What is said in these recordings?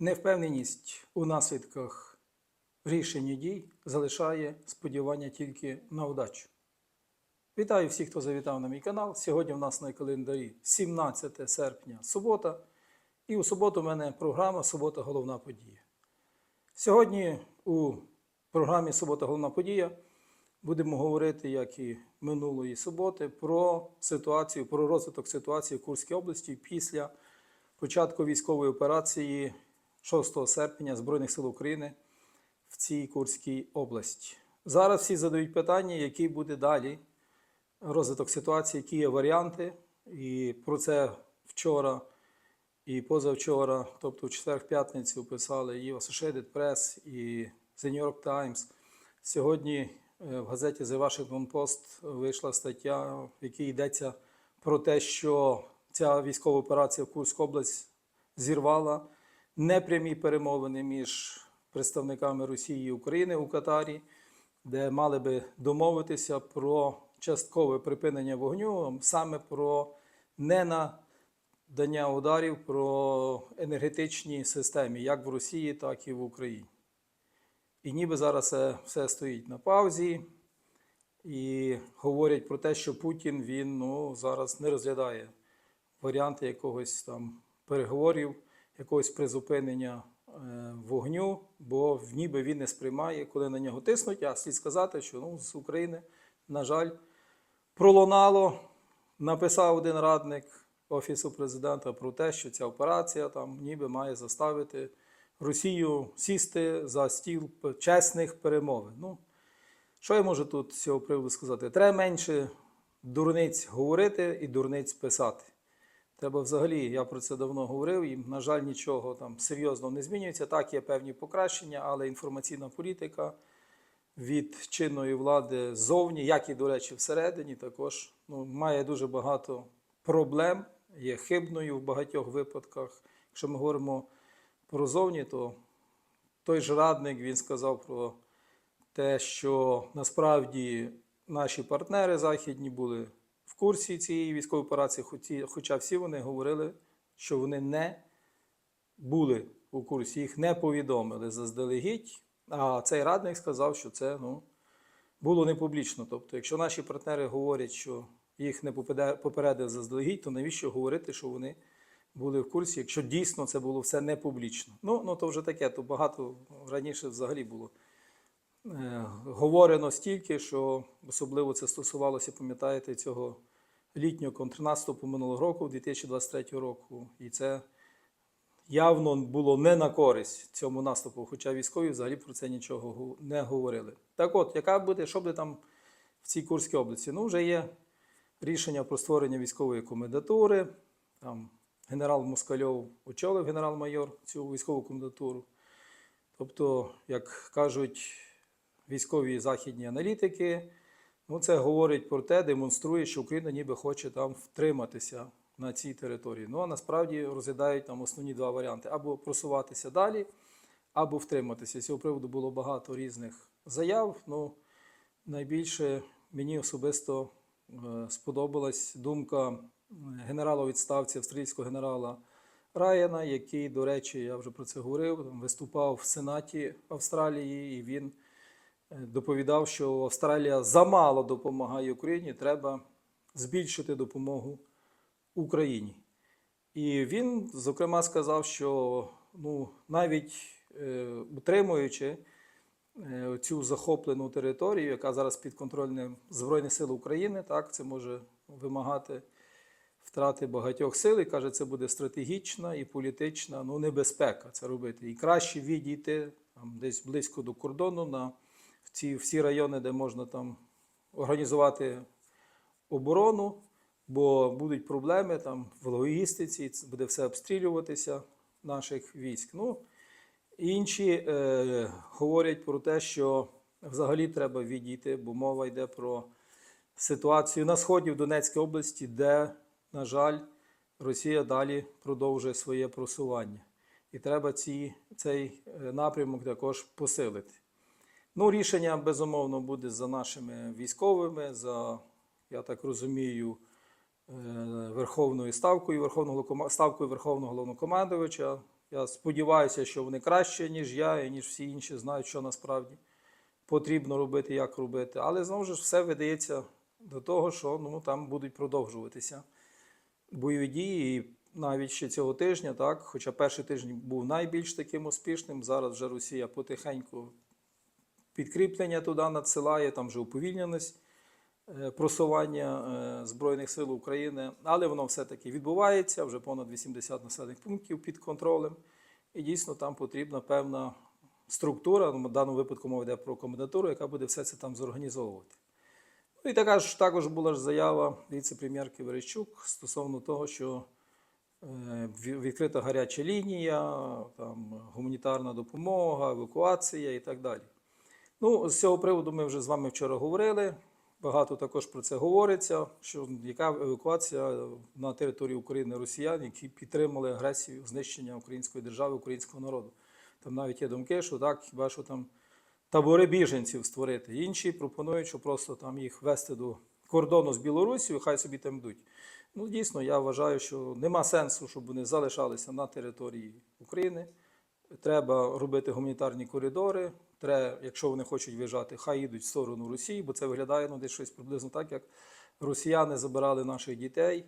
Невпевненість у наслідках рішень і дій залишає сподівання тільки на удачу. Вітаю всіх, хто завітав на мій канал. Сьогодні в нас на календарі 17 серпня, субота. І у суботу в мене програма Субота головна подія. Сьогодні у програмі Субота головна подія будемо говорити, як і минулої суботи, про ситуацію, про розвиток ситуації в Курській області після початку військової операції 6 серпня Збройних сил України в цій Курській області. Зараз всі задають питання, який буде далі розвиток ситуації, які є варіанти. І про це вчора і позавчора, тобто в четвер-п'ятницю, писали і Associated Press, і The New York Times. Сьогодні е, в газеті The Washington Post вийшла стаття, в якій йдеться про те, що ця військова операція в Курську область зірвала непрямі перемовини між представниками Росії і України у Катарі, де мали би домовитися про часткове припинення вогню, саме про ненадання ударів про енергетичні системи, як в Росії, так і в Україні. І ніби зараз все стоїть на паузі, і говорять про те, що Путін він ну, зараз не розглядає варіанти якогось там переговорів, якогось призупинення е, вогню, бо ніби він не сприймає, коли на нього тиснуть. А слід сказати, що ну, з України, на жаль, пролунало, написав один радник Офісу президента про те, що ця операція там ніби має заставити Росію сісти за стіл чесних перемовин. Ну, що я можу тут з цього приводу сказати? Треба менше дурниць говорити і дурниць писати. Треба взагалі, я про це давно говорив, і, на жаль, нічого там серйозно не змінюється. Так, є певні покращення, але інформаційна політика від чинної влади ззовні, як і, до речі, всередині, також ну, має дуже багато проблем, є хибною в багатьох випадках. Якщо ми говоримо про зовні, то той ж радник він сказав про те, що насправді наші партнери західні були курсі цієї військової операції, хоча всі вони говорили, що вони не були у курсі, їх не повідомили заздалегідь. А цей радник сказав, що це ну, було не публічно. Тобто, якщо наші партнери говорять, що їх не попередив заздалегідь, то навіщо говорити, що вони були в курсі, якщо дійсно це було все не публічно? Ну, ну то вже таке, то багато раніше взагалі було е, говорено стільки, що особливо це стосувалося, пам'ятаєте, цього літнього контрнаступу минулого року, 2023 року. І це явно було не на користь цьому наступу, хоча військові взагалі про це нічого не говорили. Так от, яка буде, що буде там в цій Курській області? Ну, вже є рішення про створення військової комендатури. Там генерал Москальов очолив генерал-майор цю військову комендатуру. Тобто, як кажуть військові західні аналітики, ну це говорить про те, демонструє, що Україна ніби хоче там втриматися на цій території. Ну а насправді розглядають там основні два варіанти: або просуватися далі, або втриматися. З цього приводу було багато різних заяв. Ну, найбільше мені особисто е, сподобалась думка е, генерала відставці австралійського генерала Райана, який, до речі, я вже про це говорив, виступав в Сенаті Австралії, і він доповідав, що Австралія замало допомагає Україні, треба збільшити допомогу Україні. І він, зокрема, сказав, що ну, навіть е, утримуючи е, цю захоплену територію, яка зараз під контролем Збройних сил України, так, це може вимагати втрати багатьох сил, і каже, це буде стратегічна і політична ну, небезпека це робити. І краще відійти там, десь близько до кордону на ці всі райони, де можна там організувати оборону, бо будуть проблеми там в логістиці, буде все обстрілюватися наших військ. Ну, інші е, говорять про те, що взагалі треба відійти, бо мова йде про ситуацію на сході в Донецькій області, де, на жаль, Росія далі продовжує своє просування. І треба ці, цей е, напрямок також посилити. Ну, рішення, безумовно, буде за нашими військовими, за, я так розумію, е, Верховною ставкою Верховного ставкою Верховного головнокомандувача. Я сподіваюся, що вони краще, ніж я, і ніж всі інші знають, що насправді потрібно робити, як робити. Але знову ж все видається до того, що ну, там будуть продовжуватися бойові дії. І навіть ще цього тижня, так, хоча перший тиждень був найбільш таким успішним, зараз вже Росія потихеньку підкріплення туди надсилає, там вже уповільненість е, просування е, Збройних сил України, але воно все-таки відбувається, вже понад 80 населених пунктів під контролем. І дійсно там потрібна певна структура, ну, в даному випадку мова йде про комендатуру, яка буде все це там зорганізовувати. Ну і така ж також була ж заява віце-прем'єрки Верещук стосовно того, що е, відкрита гаряча лінія, там, гуманітарна допомога, евакуація і так далі. Ну, з цього приводу ми вже з вами вчора говорили. Багато також про це говориться, що яка евакуація на території України росіян, які підтримали агресію знищення української держави, українського народу. Там навіть є думки, що так, хіба що там табори біженців створити. Інші пропонують, що просто там їх вести до кордону з Білорусією, хай собі там йдуть. Ну, дійсно, я вважаю, що нема сенсу, щоб вони залишалися на території України. Треба робити гуманітарні коридори. Треба, якщо вони хочуть виїжджати, хай їдуть в сторону Росії, бо це виглядає ну, десь щось приблизно так, як росіяни забирали наших дітей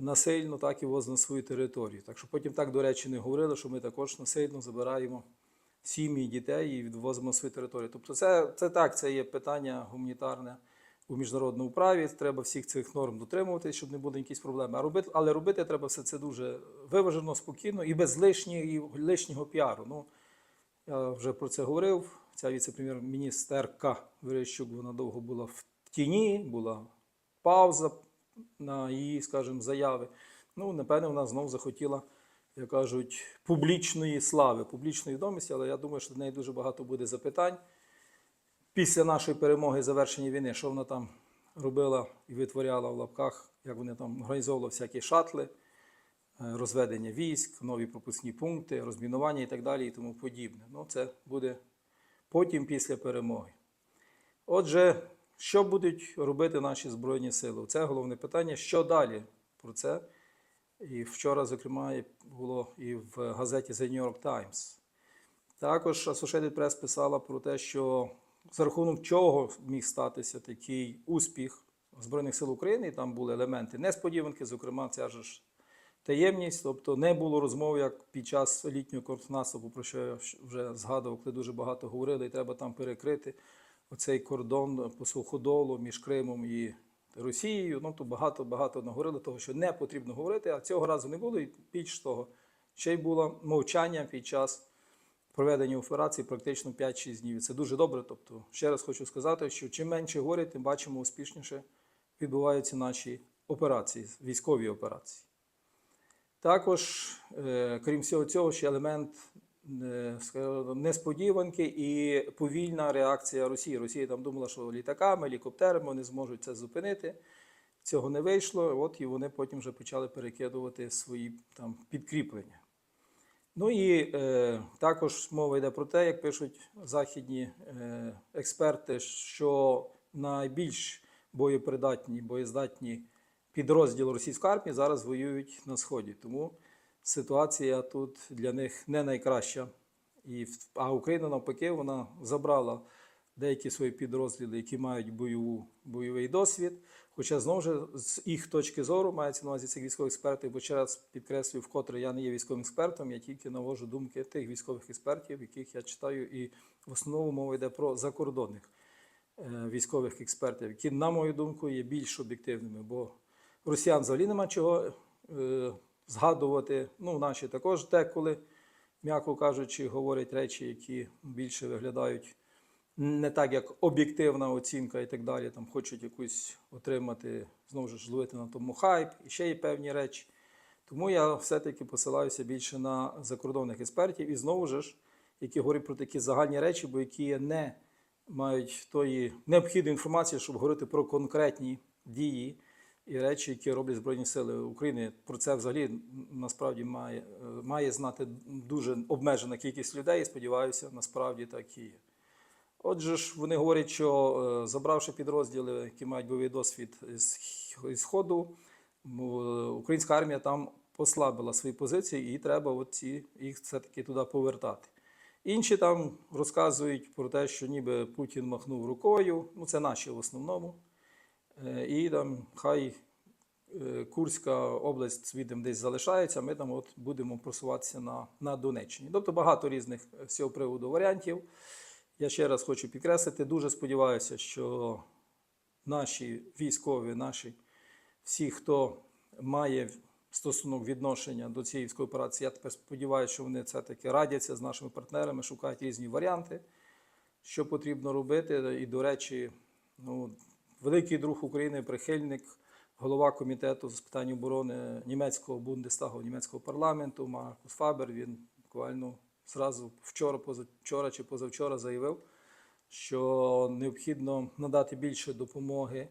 насильно, так і возили на свою територію. Так що потім так, до речі, не говорили, що ми також насильно забираємо сім'ї дітей і відвозимо на свою територію. Тобто, це, це так, це є питання гуманітарне у міжнародному праві. Треба всіх цих норм дотримуватися, щоб не було якісь проблеми. А робити, але робити треба все це дуже виважено, спокійно і без лишнього, лишнього піару. Ну, я вже про це говорив. Ця віце-прем'єр-міністерка Верещук, вона довго була в тіні, була пауза на її, скажімо, заяви. Ну, напевне, вона знов захотіла, як кажуть, публічної слави, публічної відомості, але я думаю, що до неї дуже багато буде запитань. Після нашої перемоги завершення війни, що вона там робила і витворяла в лапках, як вони там організовували всякі шатли, розведення військ, нові пропускні пункти, розмінування і так далі, і тому подібне. Ну, це буде потім після перемоги. Отже, що будуть робити наші Збройні Сили? Це головне питання. Що далі про це? І вчора, зокрема, було і в газеті The New York Times. Також Associated Press писала про те, що за рахунок чого міг статися такий успіх Збройних сил України, і там були елементи несподіванки, зокрема, ця ж таємність, тобто не було розмов, як під час літнього контрнаступу, про що я вже згадував, коли дуже багато говорили, і треба там перекрити оцей кордон по суходолу між Кримом і Росією. Ну, то багато-багато наговорили того, що не потрібно говорити, а цього разу не було, і більш того, ще й було мовчання під час проведення операції практично 5-6 днів. Це дуже добре. Тобто, ще раз хочу сказати, що чим менше говорять, тим бачимо успішніше відбуваються наші операції, військові операції. Також, е, крім всього цього, ще елемент е, несподіванки і повільна реакція Росії. Росія там думала, що літаками, гелікоптерами вони зможуть це зупинити. Цього не вийшло, от і вони потім вже почали перекидувати свої там підкріплення. Ну і е, також мова йде про те, як пишуть західні е, експерти, що найбільш боєпридатні, боєздатні підрозділи російської армії зараз воюють на сході. Тому ситуація тут для них не найкраща. І, а Україна навпаки вона забрала деякі свої підрозділи, які мають бойову, бойовий досвід. Хоча знову ж з їх точки зору мається на увазі цих військових експертів, бо ще раз підкреслюю, вкотре я не є військовим експертом, я тільки навожу думки тих військових експертів, яких я читаю, і в основному мова йде про закордонних е, військових експертів, які, на мою думку, є більш об'єктивними, бо росіян взагалі нема чого е, згадувати. Ну, наші також деколи, м'яко кажучи, говорять речі, які більше виглядають не так, як об'єктивна оцінка і так далі. Там хочуть якусь отримати, знову ж зловити на тому хайп і ще є певні речі. Тому я все-таки посилаюся більше на закордонних експертів і знову ж, які говорять про такі загальні речі, бо які не мають тої необхідної інформації, щоб говорити про конкретні дії і речі, які роблять Збройні Сили України. Про це взагалі насправді має, е, має знати дуже обмежена кількість людей, і сподіваюся, насправді так і є. Отже ж, вони говорять, що е, забравши підрозділи, які мають бойовий досвід з Сходу, українська армія там послабила свої позиції, і треба от ці, їх все-таки туди повертати. Інші там розказують про те, що ніби Путін махнув рукою, ну це наші в основному. Е, І там хай е, Курська область відом десь залишається, ми там от будемо просуватися на, на Донеччині. Тобто багато різних е, з цього приводу варіантів. Я ще раз хочу підкреслити, дуже сподіваюся, що наші військові, наші всі, хто має стосунок відношення до цієї військової операції, я тепер сподіваюся, що вони це таки радяться з нашими партнерами, шукають різні варіанти, що потрібно робити. І, до речі, ну, великий друг України, прихильник, голова комітету з питань оборони німецького Бундестагу, німецького парламенту Маркус Фабер. Він буквально зразу вчора, позавчора чи позавчора заявив, що необхідно надати більше допомоги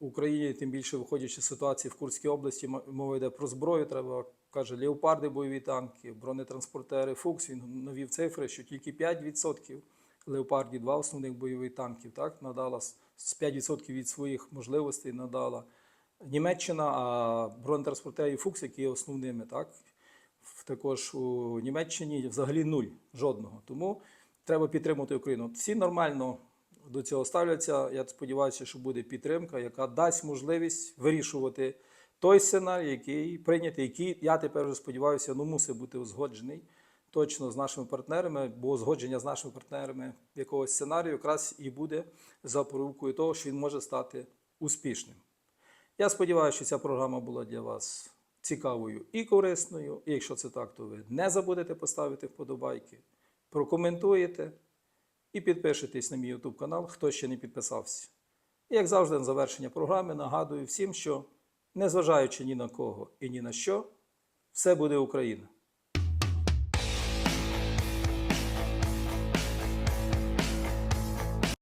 Україні, тим більше виходячи з ситуації в Курській області, мова йде про зброю. Треба каже, леопарди, бойові танки, бронетранспортери, Фукс. Він навів цифри, що тільки 5% леопардів, два основних бойових танків, так надала 5% від своїх можливостей надала Німеччина, а бронетранспортери Фукс, які є основними, так також у Німеччині взагалі нуль жодного. Тому треба підтримати Україну. Всі нормально до цього ставляться. Я сподіваюся, що буде підтримка, яка дасть можливість вирішувати той сценарій, який прийнятий, який я тепер вже сподіваюся, ну мусить бути узгоджений точно з нашими партнерами, бо узгодження з нашими партнерами якогось сценарію якраз і буде запорукою того, що він може стати успішним. Я сподіваюся, що ця програма була для вас цікавою і корисною. І якщо це так, то ви не забудете поставити вподобайки, прокоментуєте і підпишитесь на мій YouTube канал, хто ще не підписався. І як завжди, на завершення програми нагадую всім, що незважаючи ні на кого і ні на що, все буде Україна.